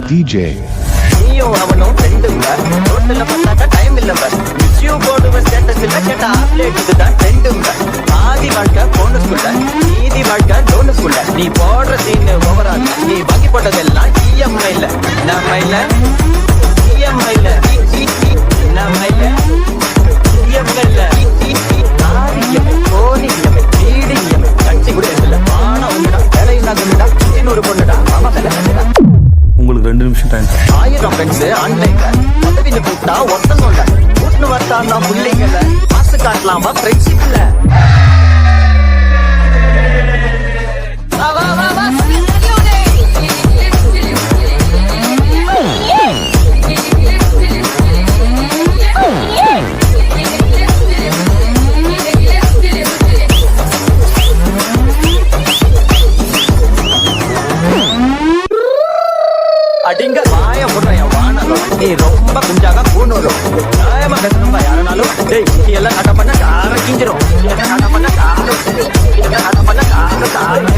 DJ. நீயும் அவனும் ஃப்ரெண்டுங்க ரோட்ல பார்த்தாக்கா டைம் இல்லங்க. மிஸ் யூ போடுவ ஸ்டேட்டஸ் இல்ல கேட்ட ஆப்லேட் இதுதான் ட்ரெண்டுங்க ஆதி வாழ்க்கை போனஸ்குள்ள நீதி வாழ்க்கை டோனஸ்குள்ள நீ போடுற சீன் ஓவரா நீ பாக்கி போட்டதெல்லாம் இஎம்ஐல நம்ம இல்ல இஎம்ஐல நம்ம இல்ல இஎம்ஐல ஆரியமை கோணியமை வீடியமை கட்சி கூட இல்ல பானம் உண்டுடா வேலையில்லாதுடா இன்னொரு பொண்ணுடா மாமா ஆயிரம் ஃப்ரெண்ட்ஸ் ஆன்லைன்ல பதவின்னு கூப்பிட்டா ஒருத்தங்க இல்ல கூட்டுன்னு வரட்டான்னா பிள்ளைங்கள காசு காட்டலாமா ஃப்ரெண்ட்ஷிப்ல அடிங்க வாய முறைய வானலும் நீ ரொம்ப குஞ்சாக கூணுரும் நியாயமா பேசணும்பா யாருனாலும் டேய் நீ எல்லாம் கட்ட பண்ண கார கிஞ்சிரும் எல்லாம் கட்ட பண்ண காரம் எல்லாம் கட்ட பண்ண கார காரம்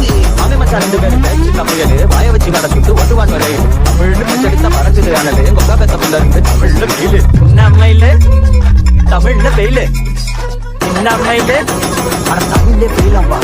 அவன் மச்சான் ரெண்டு பேரும் பேச்சு தமிழு வாய வச்சு நடத்திட்டு ஒட்டுவான் வரை. தமிழ்னு பச்சடித்த மறைச்சது ஆனது கொக்கா பெத்த இருந்து தமிழ்ல வெயிலு. நம்மையில வெயிலு. ஆனா தமிழ்ல வெயிலாம்பா